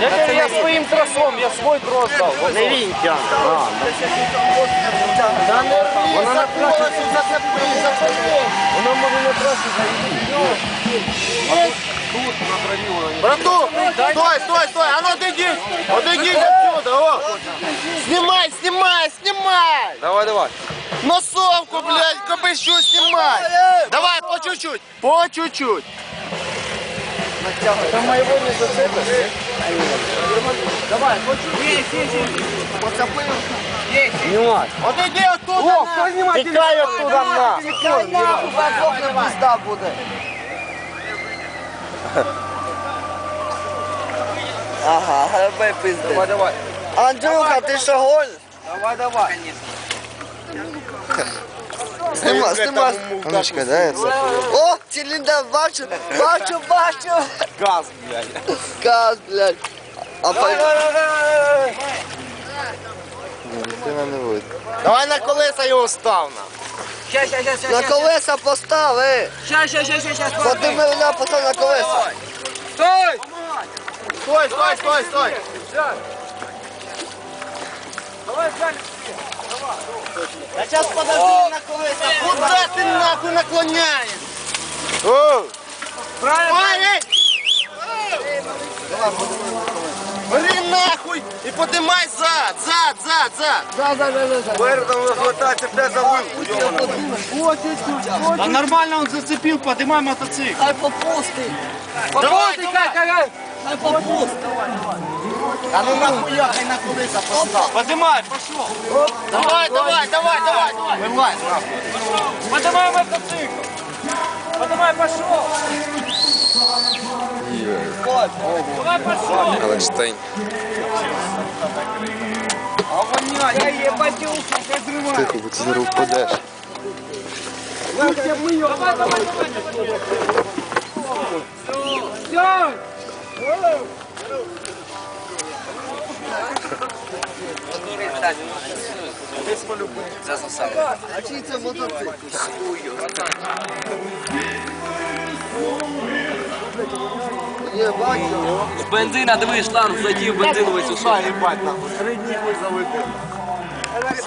Я, кажу, я своїм тросом, я свой трос дав. Не він тягне. Та не рви, Вона на зацепи, зацепи, зацепи. Воно може не трохи Брату, стой, стой, стой, а ну отойдіть, отойдіть отсюда, о. Снимай, снимай, снимай. Давай, давай. Носовку, блядь, копищу снимай. Давай, по чуть-чуть, по чуть-чуть. Та моєго не зацепиш? Давай, хочу. Є, є, є. Поцепив. Є, є. Знімай. Отойди оттуда. О, оттуда на. Тікай нахуй, бачок не пізда буде. Ага, граби пизди. Давай, давай. Андрюха, ти що голь? Давай, давай. Снима, снима. А ну чекай, дай я це. О, циліндр, бачу, бачу, бачу. Газ, блядь. Газ, блядь. А Давай, давай, давай. Не видно. Давай на колеса його став на. Щас, щас, щас, щас. На колеса постави. Щас, щас, щас, щас, щас. Ходи мене постав на колеса. Стой! Стой, стой, стой, стой. Давай, Жаль. Я сейчас подожди на колеса. Куда ты наклоняешь? О, Правильно. ой, эй. Бери нахуй і подимай зад, зад, зад, зад. Передом розгортайся, де за вилку. Да нормально он зацепил, поднимай мотоцикл. Попусти. Давай, Ты как? Хай попусти. А ну нахуя, хай на колеса постав. Поднимай, пошел. Давай, давай, давай, давай, нахуй. Поднимай мотоцикл. Поднимай, пошел. Давай, пошел. Алекштейн. А воня, я ебатился, ты взрывай. Тихо, бо ти зараз впадеш. Давай, давай, давай, давай. Все. А чи це мотоцикл? Бачу. Бензина, дивись, шланг задів бензиновий сушок. Три дні ми завити.